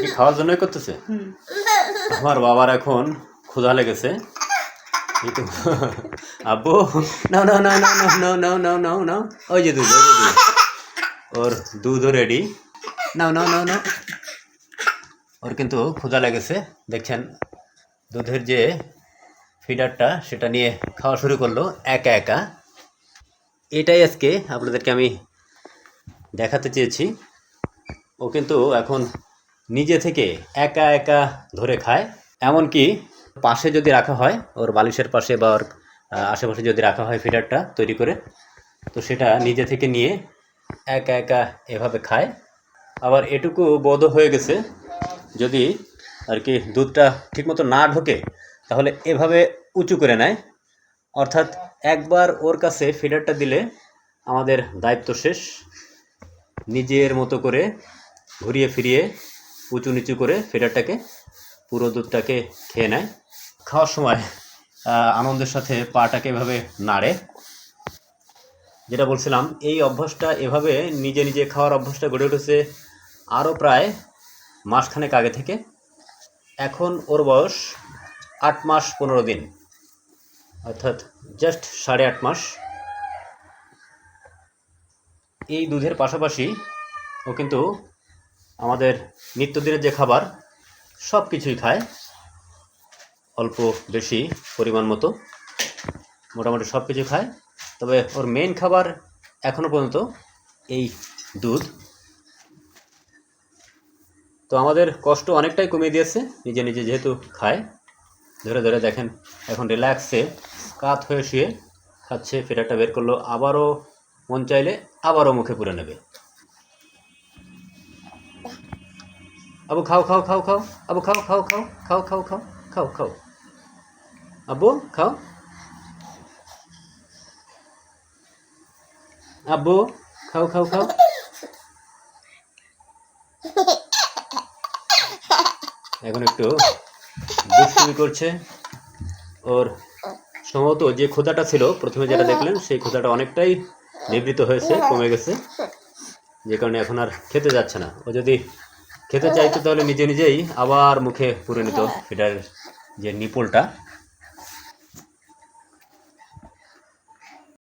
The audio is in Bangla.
কি খাওয়ার জন্যই করতেছে আমার বাবার এখন ক্ষুধা লেগেছে কিন্তু আব্বু নাও নাও নাও নাও নাও নাও নাও নাও নাও ওই যে দুধ ওই যে ওর দুধও রেডি নাও নাও নাও নাও ওর কিন্তু ক্ষুধা লেগেছে দেখছেন দুধের যে ফিডারটা সেটা নিয়ে খাওয়া শুরু করল একা একা এটাই আজকে আপনাদেরকে আমি দেখাতে চেয়েছি ও কিন্তু এখন নিজে থেকে একা একা ধরে খায়। এমনকি পাশে যদি রাখা হয়, ওর বালিশের পাশে বা ওর আশেপাশে যদি রাখা হয় ফিডারটা তৈরি করে, তো সেটা নিজে থেকে নিয়ে একা একা এভাবে খায়। আবার এটুকু বোধ হয়ে গেছে, যদি আর কি দুধটা ঠিকমতো না ঢোকে, তাহলে এভাবে উঁচু করে নেয়। অর্থাৎ একবার ওর কাছে ফিডারটা দিলে আমাদের দায়িত্ব শেষ। নিজের মতো করে ঘুরিয়ে ফিরিয়ে উঁচু নিচু করে ফিডারটাকে, পুরো দুধটাকে খেয়ে নেয়। খাওয়ার সময় আনন্দের সাথে পাটাকে এভাবে নাড়ে। যেটা বলছিলাম, এই অভ্যাসটা এভাবে নিজে নিজে খাওয়ার অভ্যাসটা গড়ে উঠেছে আরও প্রায় মাসখানেক আগে থেকে। এখন ওর বয়স আট মাস পনেরো দিন। অর্থাৎ জাস্ট সাড়ে আট মাস। এই দুধের পাশাপাশি ও কিন্তু আমাদের নিত্যদিনের যে খাবার সব কিছুই খায়। অল্প বেশি পরিমাণ মতো মোটামুটি সব কিছু খায়। তবে ওর মেন খাবার এখনও পর্যন্ত এই দুধ। তো আমাদের কষ্ট অনেকটাই কমিয়ে দিয়েছে, নিজে নিজে যেহেতু খায়। ধরে ধরে দেখেন, এখন রিল্যাক্সে কাত হয়ে শুয়ে খাচ্ছে ফেরাটা বের করল, আবারও মন চাইলে আবারও মুখে পুরে নেবে। আবু খাও খাও খাও খাও আবু খাও খাও খাও খাও খাও খাও খাও খাও আব্বু খাও আব্বু খাও খাও খাও এখন একটু দুষ্টুমি করছে ওর সম্ভবত যে ক্ষুধাটা ছিল প্রথমে যেটা দেখলেন সেই ক্ষুধাটা অনেকটাই নিবৃত হয়েছে কমে গেছে যে কারণে এখন আর খেতে যাচ্ছে না ও যদি খেতে চাইতো তাহলে নিজে নিজেই আবার মুখে পুরে নিত এটার যে নিপলটা।